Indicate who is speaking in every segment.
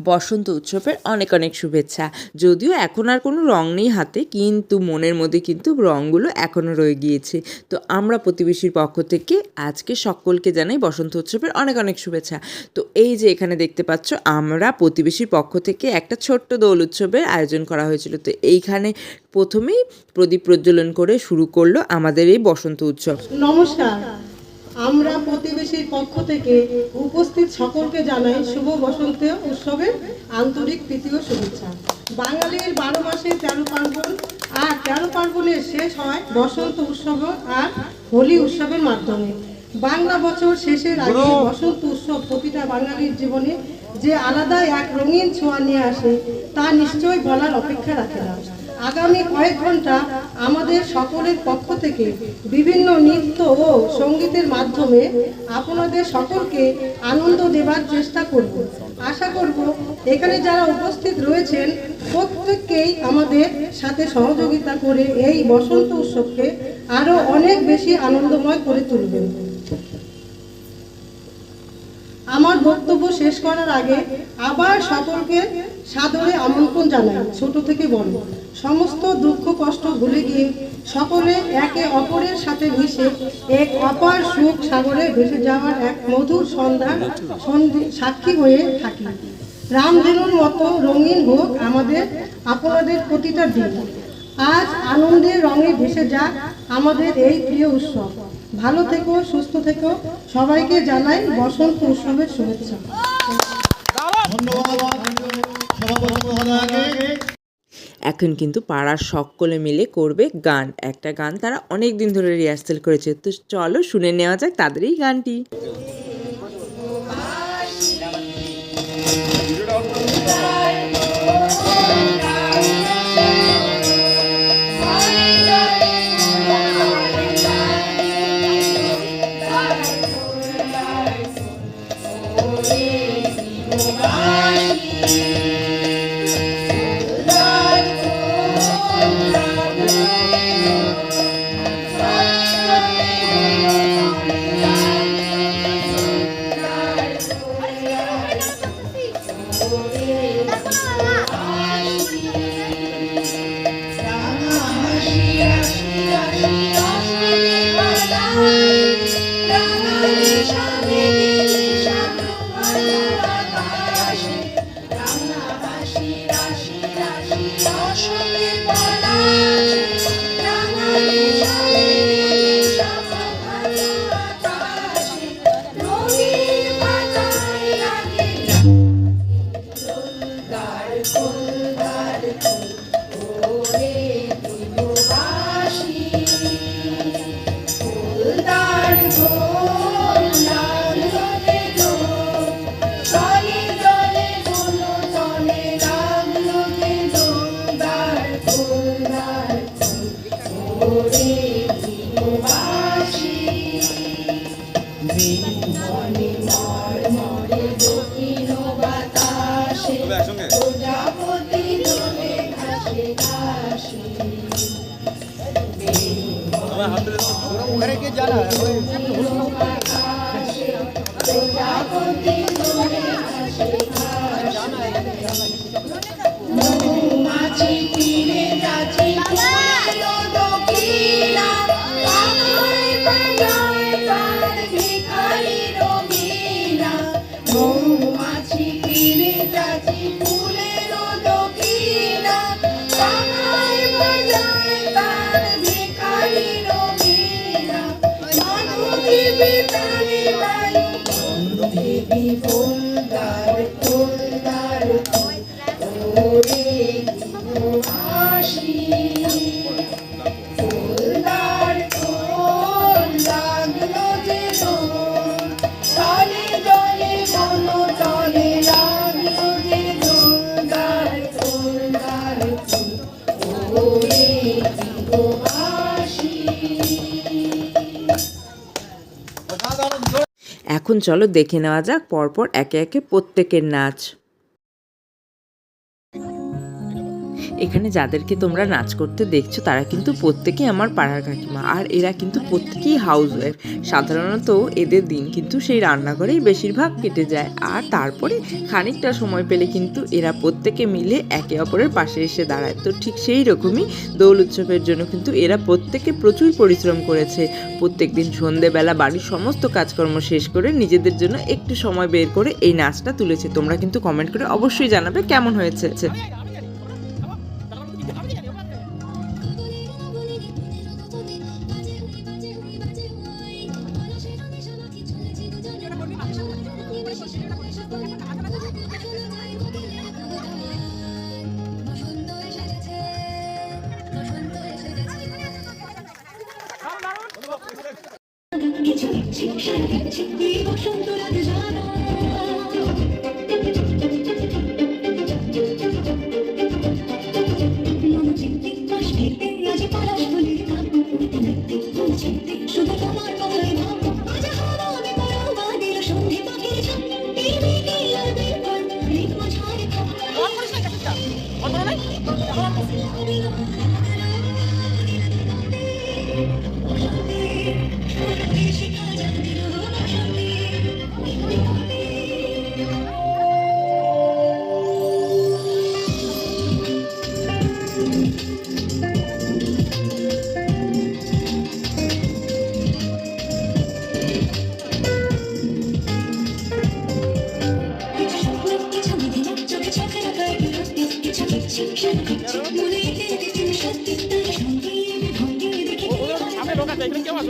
Speaker 1: বসন্ত উৎসবের অনেক অনেক শুভেচ্ছা। যদিও এখন আর কোনো রং নেই হাতে, কিন্তু মনের মধ্যে কিন্তু রঙগুলো এখনও রয়ে গিয়েছে। তো আমরা প্রতিবেশীর পক্ষ থেকে আজকে সকলকে জানাই বসন্ত উৎসবের অনেক অনেক শুভেচ্ছা। তো এই যে এখানে দেখতে পাচ্ছ, আমরা প্রতিবেশীর পক্ষ থেকে একটা ছোট্ট দোল উৎসবের আয়োজন করা হয়েছিল। তো এইখানে প্রথমেই প্রদীপ প্রজ্বলন করে শুরু করল আমাদের এই বসন্ত উৎসব।
Speaker 2: নমস্কার, আমরা প্রতিবেশীর পক্ষ থেকে উপস্থিত সকলকে জানাই শুভ বসন্ত উৎসবের আন্তরিক তৃতীয় শুভেচ্ছা। বাঙালির বারো মাসে তেরো পার্বণ আর তেরো পার্বণের শেষ হয় বসন্ত উৎসব আর হোলি উৎসবের মাধ্যমে। বাংলা বছর শেষের আগে বসন্ত উৎসব প্রতিটা বাঙালির জীবনে যে আলাদা এক রঙিন ছোঁয়া নিয়ে আসে তা নিশ্চয়ই বলার অপেক্ষা রাখে না। আগামী কয়েক ঘণ্টা আমাদের সকলের পক্ষ থেকে বিভিন্ন নৃত্য ও সঙ্গীতের মাধ্যমে আপনাদের সকলকে আনন্দ দেবার চেষ্টা করব। আশা করব এখানে যারা উপস্থিত রয়েছেন, প্রত্যেককেই আমাদের সাথে সহযোগিতা করে এই বসন্ত উৎসবকে আরও অনেক বেশি আনন্দময় করে তুলবেন। আমার বক্তব্য শেষ করার আগে আবার সকলকে সাদরে আমন্ত্রণ জানাই, ছোট থেকে বড়। সমস্ত দুঃখ, কষ্ট ভুলে গিয়ে সকলে একে অপরের সাথে মিশে এক অপার সুখ সাগরে ভেসে যাওয়ার এক মধুর সন্ধান সন্ধি- সাক্ষী হয়ে থাকি। রামধেনুর মতো রঙিন হোক আমাদের, আপনাদের প্রতিটা দিন। আজ আনন্দের রঙে ভেসে যাক আমাদের এই প্রিয় উৎসব। ভালো থেকো সুস্থ থেকো। সবাইকে জানাই বসন্ত উৎসবের শুভেচ্ছা।
Speaker 3: ধন্যবাদ সভাপতি মহোদয়কে
Speaker 1: এখন কিন্তু পাড়ার সকলে মিলে করবে গান। একটা গান তারা অনেক দিন ধরে রিহার্সেল করেছে। তো চলো শুনে নেওয়া যাক তাদের এই গানটি। এখন চলো দেখে নেওয়া যাক পরপর একে একে প্রত্যেকের নাচ। এখানে যাদেরকে তোমরা নাচ করতে দেখছ, তারা কিন্তু প্রত্যেকেই আমার পাড়ার কাকিমা। আর এরা কিন্তু প্রত্যেকেই হাউস ওয়াইফ সাধারণত এদের দিন কিন্তু সেই রান্নাঘরেই বেশিরভাগ কেটে যায়। আর তারপরে খানিকটা সময় পেলে কিন্তু এরা প্রত্যেকে মিলে একে অপরের পাশে এসে দাঁড়ায়। তো ঠিক সেই রকমই দোল উৎসবের জন্য কিন্তু এরা প্রত্যেকে প্রচুর পরিশ্রম করেছে। প্রত্যেক দিন সন্ধেবেলা বাড়ির সমস্ত কাজকর্ম শেষ করে নিজেদের জন্য একটু সময় বের করে এই নাচটা তুলেছে। তোমরা কিন্তু কমেন্ট করে অবশ্যই জানাবে কেমন হয়েছে।
Speaker 4: Clique em uma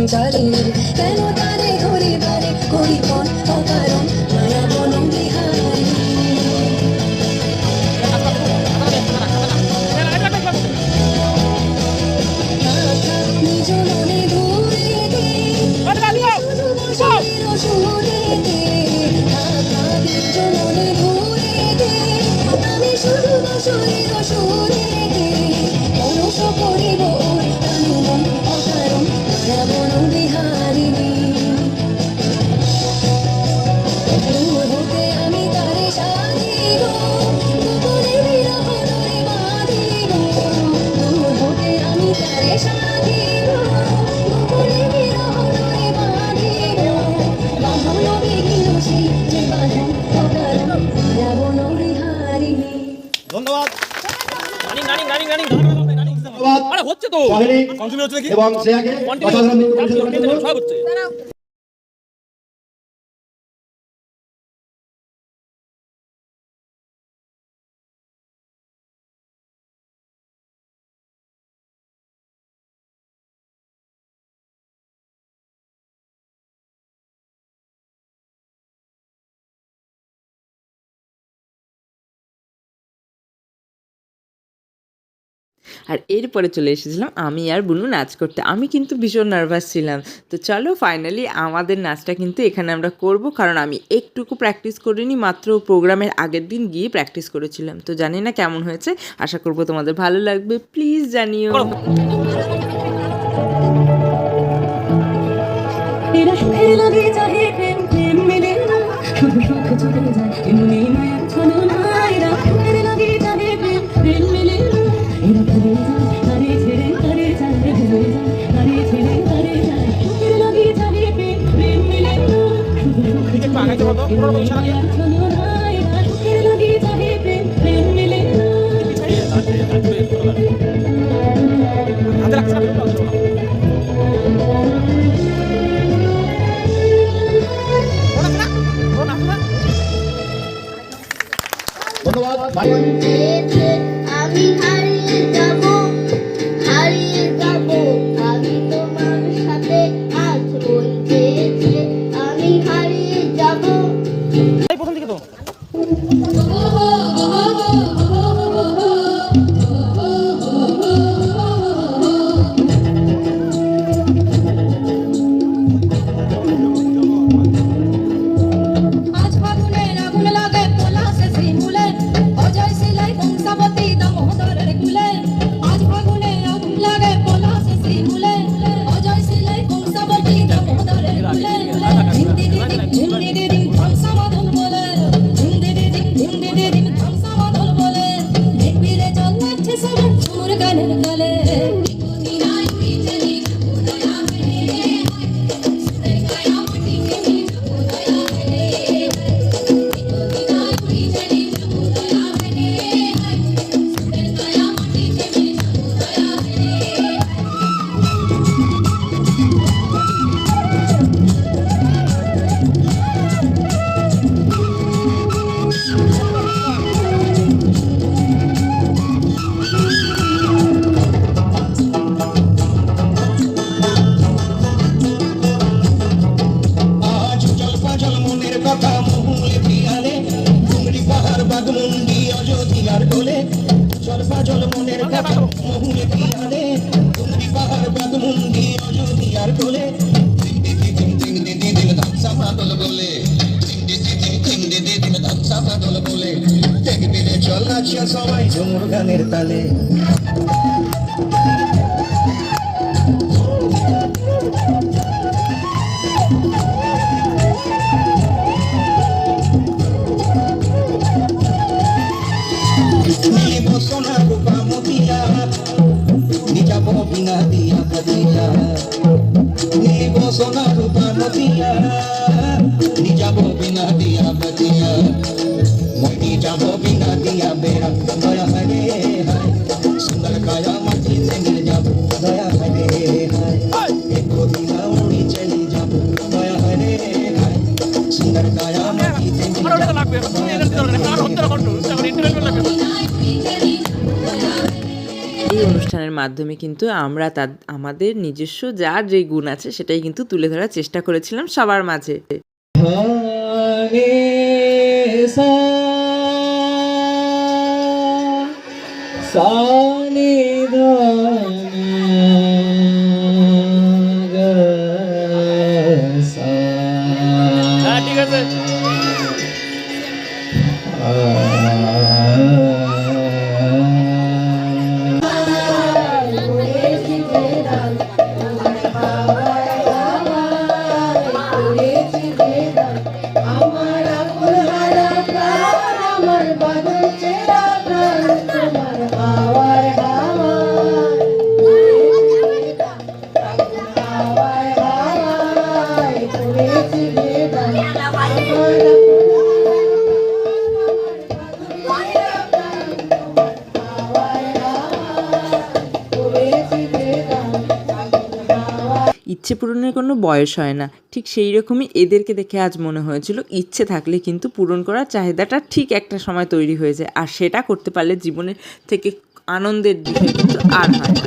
Speaker 4: সঞ্চারিণী কেন
Speaker 3: এবং শ্রেয়াকে অসাধারণ
Speaker 1: আর এরপরে চলে এসেছিলাম আমি আর বুনু নাচ করতে। আমি কিন্তু ভীষণ নার্ভাস ছিলাম। তো চলো ফাইনালি আমাদের নাচটা কিন্তু এখানে আমরা করব, কারণ আমি একটুকু প্র্যাকটিস করিনি, মাত্র প্রোগ্রামের আগের দিন গিয়ে প্র্যাকটিস করেছিলাম। তো জানি না কেমন হয়েছে, আশা করব তোমাদের ভালো লাগবে। প্লিজ জানিও।
Speaker 4: সুখের লাগে চাহে
Speaker 5: সবাই। ঝুমুর গানের তালে। দিয়া কাতিয়া যাব বিনা দিয়া বেড়া। দয়া হরে হায়। সুন্দর কায়া মাটি মিল যাব। দয়া হরে হায়। এক দিনা উড়ি চলি যাব। দয়া হরে হায়। সুন্দর কায়া মাটি মিল
Speaker 4: আমার ওটা লাগবে। তুমি এটা দিতে পারবে না কারণ হতে কন্ট্রোল তখন ইন্টারনেট লাগবে।
Speaker 1: এই অনুষ্ঠানের মাধ্যমে কিন্তু আমরা তার আমাদের নিজস্ব যার যে গুণ আছে সেটাই কিন্তু তুলে ধরার চেষ্টা করেছিলাম সবার মাঝে।
Speaker 5: সানি
Speaker 4: হ্যাঁ
Speaker 1: পূরণের কোনো বয়স হয় না। ঠিক সেই রকমই এদেরকে দেখে আজ মনে হয়েছিল, ইচ্ছে থাকলে কিন্তু পূরণ করার চাহিদাটা ঠিক একটা সময় তৈরি হয়ে যায়। আর সেটা করতে পারলে জীবনের থেকে আনন্দের বিষয় কিন্তু আর হয় না।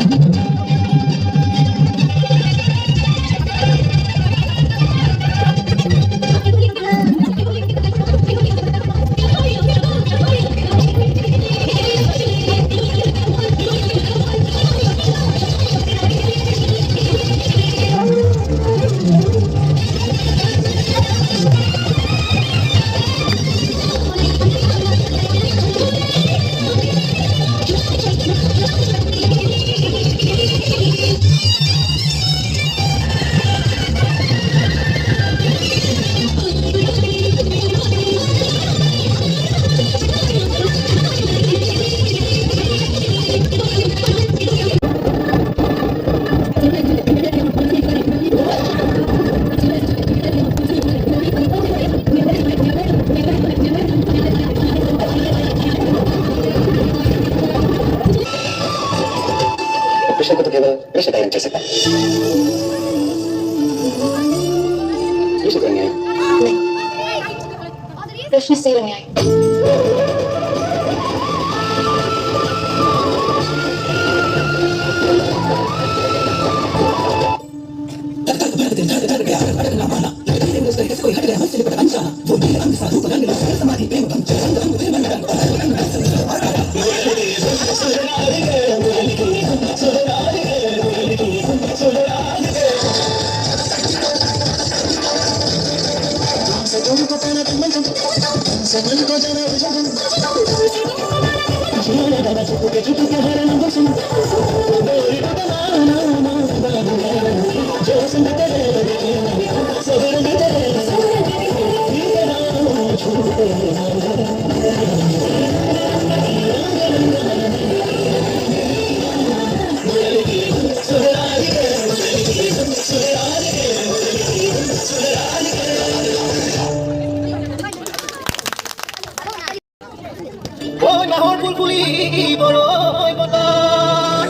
Speaker 5: নাহর বুলবুলি বড়ই বতাস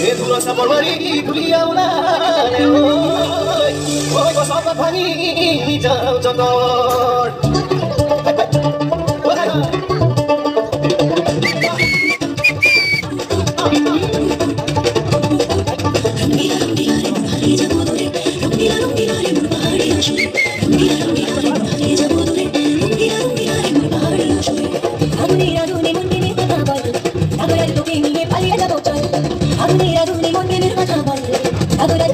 Speaker 5: এ ধুলো সাপর বাড়ি ধুলিয়া উলারে ওই। ওই বসত ভাঙি যাও যতর।
Speaker 6: 아무래도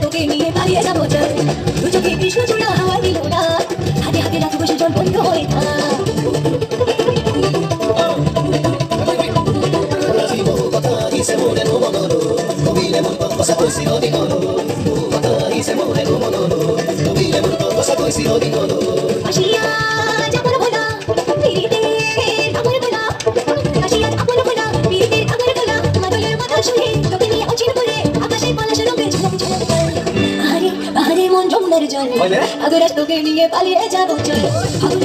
Speaker 6: নিয়ে পালিয়ে যাব চল।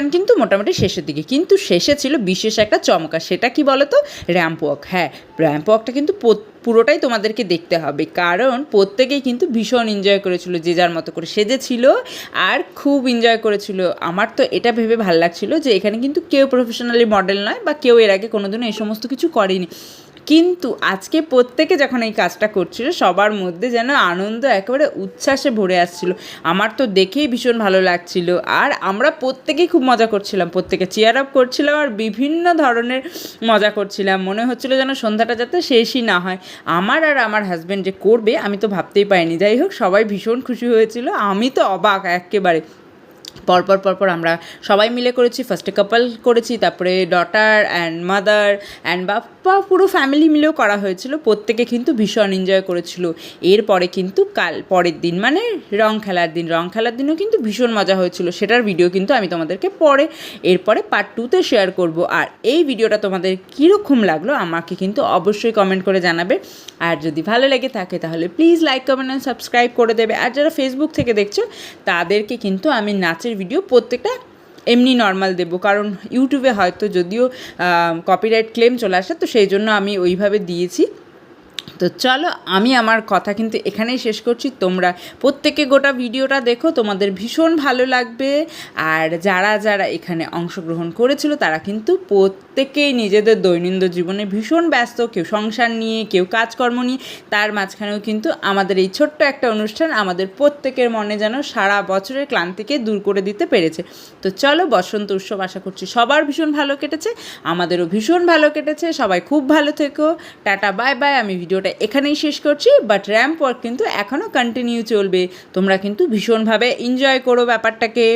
Speaker 1: অনুষ্ঠান কিন্তু মোটামুটি শেষের দিকে। কিন্তু শেষে ছিল বিশেষ একটা চমকা। সেটা কি বলো তো র্যাম্প ওয়াক হ্যাঁ র্যাম্প ওয়াকটা কিন্তু পুরোটাই তোমাদেরকে দেখতে হবে। কারণ প্রত্যেকেই কিন্তু ভীষণ এনজয় করেছিল যে যার মতো করে সেজেছিল আর খুব এনজয় করেছিল। আমার তো এটা ভেবে ভালো লাগছিল যে এখানে কিন্তু কেউ প্রফেশনালি মডেল নয় বা কেউ এর আগে কোনোদিনও এই সমস্ত কিছু করেনি। কিন্তু আজকে প্রত্যেকে যখন এই কাজটা করছিল, সবার মধ্যে যেন আনন্দ একেবারে উচ্ছ্বাসে ভরে আসছিল। আমার তো দেখেই ভীষণ ভালো লাগছিল। আর আমরা প্রত্যেকেই খুব মজা করছিলাম, প্রত্যেকে চেয়ার আপ করছিলাম আর বিভিন্ন ধরনের মজা করছিলাম। মনে হচ্ছিল যেন সন্ধ্যাটা যাতে শেষই না হয়। আমার আর আমার হাজব্যান্ড যে করবে, আমি তো ভাবতেই পারিনি। যাই হোক, সবাই ভীষণ খুশি হয়েছিল। আমি তো অবাক একেবারে। পরপর পরপর আমরা সবাই মিলে করেছি। ফার্স্টে কাপল করেছি, তারপরে daughter and mother and Bappa পুরো ফ্যামিলি মিলেও করা হয়েছিল। প্রত্যেকে কিন্তু ভীষণ এনজয় করেছিল। এরপরে কিন্তু কাল, পরের দিন মানে রং খেলার দিন, রং খেলার দিনও কিন্তু ভীষণ মজা হয়েছিল। সেটার ভিডিও কিন্তু আমি তোমাদেরকে পরে, এরপরে পার্ট টুতে শেয়ার করব। আর এই ভিডিওটা তোমাদের কীরকম লাগল আমাকে কিন্তু অবশ্যই কমেন্ট করে জানাবে। আর যদি ভালো লেগে থাকে তাহলে please like comment and subscribe করে দেবে। আর যারা ফেসবুক থেকে দেখছ, তাদেরকে কিন্তু আমি নাচের ভিডিও প্রত্যেকটা এমনি নর্মাল দেবো। কারণ ইউটিউবে হয়তো যদিও কপিরাইট ক্লেম চলে আসে, তো সেই জন্য আমি ওইভাবে দিয়েছি। তো চলো, আমি আমার কথা কিন্তু এখানেই শেষ করছি। তোমরা প্রত্যেকে গোটা ভিডিওটা দেখো, তোমাদের ভীষণ ভালো লাগবে। আর যারা যারা এখানে অংশগ্রহণ করেছিল, তারা কিন্তু প্রত্যেকেই নিজেদের দৈনন্দিন জীবনে ভীষণ ব্যস্ত। কেউ সংসার নিয়ে, কেউ কাজকর্ম নিয়ে, তার মাঝখানেও কিন্তু আমাদের এই ছোট্ট একটা অনুষ্ঠান আমাদের প্রত্যেকের মনে যেন সারা বছরের ক্লান্তিকে দূর করে দিতে পেরেছে। তো চলো, বসন্ত উৎসব আশা করছি সবার ভীষণ ভালো কেটেছে, আমাদেরও ভীষণ ভালো কেটেছে। সবাই খুব ভালো থেকো। Tata, bye bye. আমি ভিডিওটা এখানেই শেষ করছি বাট র্যাম্প ওয়ার্ক কিন্তু এখনও কন্টিনিউ চলবে। তোমরা কিন্তু ভীষণভাবে এনজয় করো ব্যাপারটাকে।